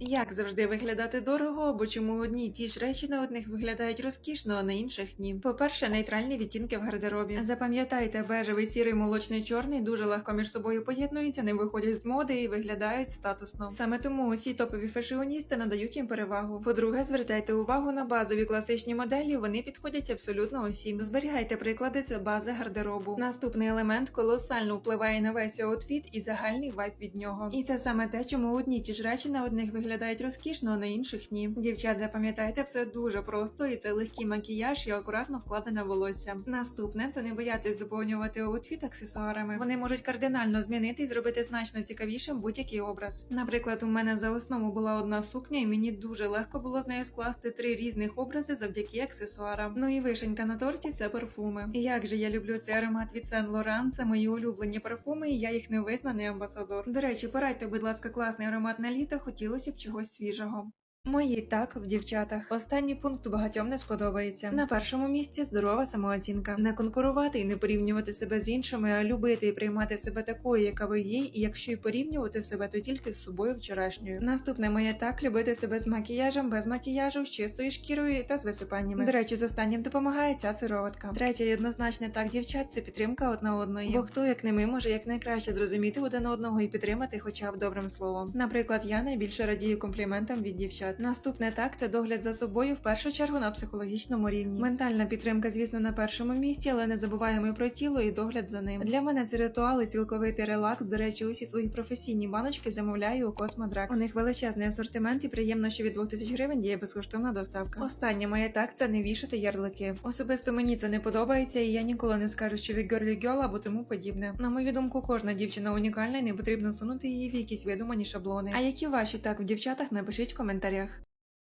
Як завжди виглядати дорого, або чому одні й ті ж речі на одних виглядають розкішно, а на інших ні. По-перше, нейтральні відтінки в гардеробі. Запам'ятайте, бежевий, сірий, молочний, чорний дуже легко між собою поєднуються, не виходять з моди і виглядають статусно. Саме тому усі топові фешіоністи надають їм перевагу. По-друге, звертайте увагу на базові класичні моделі, вони підходять абсолютно усім. Зберігайте приклади, це бази гардеробу. Наступний елемент колосально впливає на весь аутфіт і загальний вайб від нього. І це саме те, чому одні ті ж речі на одних виглядають розкішно, а на інших ні. Дівчат, запам'ятайте, все дуже просто, і це легкий макіяж і акуратно вкладене волосся. Наступне це не боятись доповнювати аутфіт аксесуарами. Вони можуть кардинально змінити і зробити значно цікавішим будь-який образ. Наприклад, у мене за основу була одна сукня, і мені дуже легко було з нею скласти три різних образи завдяки аксесуарам. Ну і вишенька на торті це парфуми. Як же я люблю цей аромат від Saint Laurent, це мої улюблені парфуми, і я їх невизнаний амбасадор. До речі, порадьте, будь ласка, класний аромат на літо, хотілося б чогось свіжого. Мої так в дівчатах. Останній пункт багатьом не сподобається. На першому місці здорова самооцінка. Не конкурувати і не порівнювати себе з іншими, а любити і приймати себе такою, яка ви є, і якщо й порівнювати себе, то тільки з собою вчорашньою. Наступне моє так любити себе з макіяжем, без макіяжу, з чистою шкірою та з висипаннями. До речі, з останнім допомагає ця сироватка. Третє і однозначне так дівчат це підтримка одна одної. Бо хто як не ми може якнайкраще зрозуміти один одного і підтримати, хоча б добрим словом. Наприклад, я найбільше радію компліментам від дівчат. Наступне так це догляд за собою в першу чергу на психологічному рівні. Ментальна підтримка, звісно, на першому місці, але не забуваємо і про тіло і догляд за ним. Для мене це ритуали, цілковитий релакс. До речі, усі свої професійні баночки замовляю у Космодракс. У них величезний асортимент і приємно, що від 2000 гривень діє безкоштовна доставка. Останнє моє так це не вішати ярлики. Особисто мені це не подобається, і я ніколи не скажу, що ви girly girl або тому подібне. На мою думку, кожна дівчина унікальна і не потрібно сунути її в якісь видумані шаблони. А які ваші так в дівчатах напишіть в коментарях коментарях.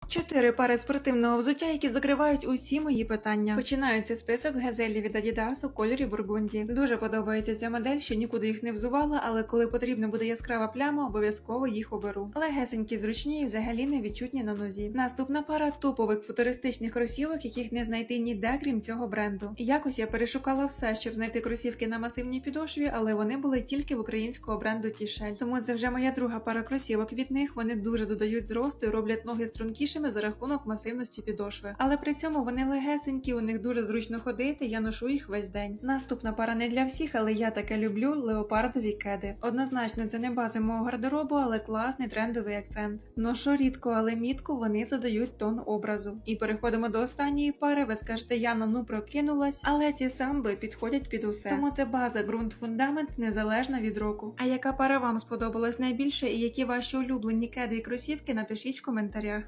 Чотири пари спортивного взуття, які закривають усі мої питання. Починається список газелі від Adidas у кольорі бургунді. Дуже подобається ця модель, що нікуди їх не взувала, але коли потрібна буде яскрава пляма, обов'язково їх оберу. Легесенькі, зручні і взагалі не відчутні на нозі. Наступна пара топових футуристичних кросівок, яких не знайти ніде, крім цього бренду. Якось я перешукала все, щоб знайти кросівки на масивній підошві, але вони були тільки в українського бренду Тішель. Тому це вже моя друга пара кросівок від них. Вони дуже додають зросту і роблять ноги стрункішими за рахунок масивності підошви. Але при цьому вони легесенькі, у них дуже зручно ходити. Я ношу їх весь день. Наступна пара не для всіх, але я таке люблю леопардові кеди. Однозначно, це не бази мого гардеробу, але класний трендовий акцент. Ношу рідко, але мітку вони задають тон образу. І переходимо до останньої пари. Ви скажете, Яна, ну прокинулась, але ці самби підходять під усе. Тому це база, ґрунт, фундамент незалежно від року. А яка пара вам сподобалась найбільше, і які ваші улюблені кеди і кросівки, напишіть в коментарях.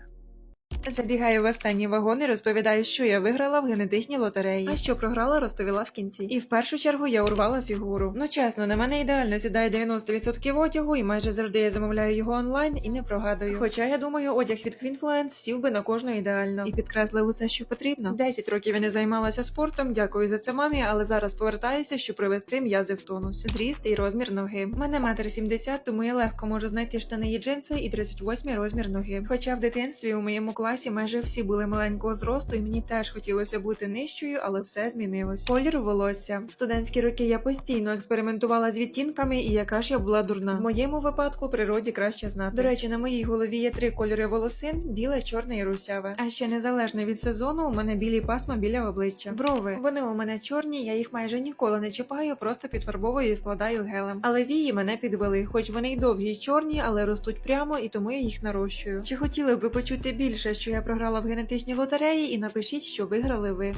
Забігаю в останній вагон і розповідаю, що я виграла в генетичній лотереї. А що програла, розповіла в кінці. І в першу чергу я урвала фігуру. Ну чесно, на мене ідеально сідає 90% одягу, і майже завжди я замовляю його онлайн і не прогадую. Хоча я думаю, одяг від Queenfluence сів би на кожну ідеально і підкреслив усе, що потрібно. 10 років я не займалася спортом. Дякую за це мамі, але зараз повертаюся, щоб привести м'язи в тонус. Зріст і розмір ноги. Мене метр сімдесят, тому я легко можу знайти штани і джинси і 38 розмір ноги. Хоча в дитинстві у моєму класі майже всі були маленького зросту, і мені теж хотілося бути нижчою, але все змінилось. Колір волосся. В студентські роки я постійно експериментувала з відтінками, і яка ж я була дурна. В моєму випадку природі краще знати. До речі, на моїй голові є три кольори волосин: біле, чорне і русяве. А ще незалежно від сезону, у мене білі пасма біля обличчя. Брови. Вони у мене чорні, я їх майже ніколи не чіпаю, просто підфарбовую і вкладаю гелем. Але вії мене підвели, хоч вони й довгі й чорні, але ростуть прямо, і тому я їх нарощую. Чи хотіли б ви почути більше, що я програла в генетичній лотереї, і напишіть, що виграли ви.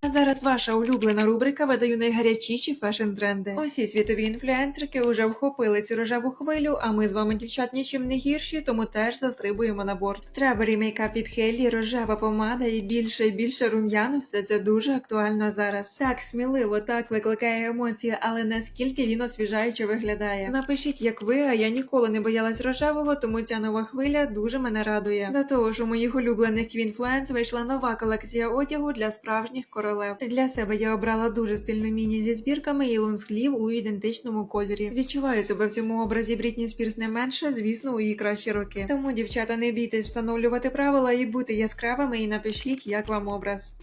А зараз ваша улюблена рубрика видаю найгарячіші фешн-тренди. Усі світові інфлюенсерки вже вхопили цю рожеву хвилю, а ми з вами, дівчат, нічим не гірші, тому теж застрибуємо на борт. Стrawberry мейкап від Хейлі, рожева помада і більше і більше рум'ян. Все це дуже актуально зараз. Так сміливо, так викликає емоції, але наскільки він освіжаюче виглядає. Напишіть, як ви, а я ніколи не боялась рожевого, тому ця нова хвиля дуже мене радує. До того ж, у моїх улюблених Квінфлуенс вийшла нова колекція одягу для справжніх королев. Для себе я обрала дуже стильну міні зі збірками і лонсглів у ідентичному кольорі. Відчуваю себе в цьому образі Брітні Спірс не менше, звісно, у її кращі роки. Тому, дівчата, не бійтесь встановлювати правила і бути яскравими, і напишіть, як вам образ.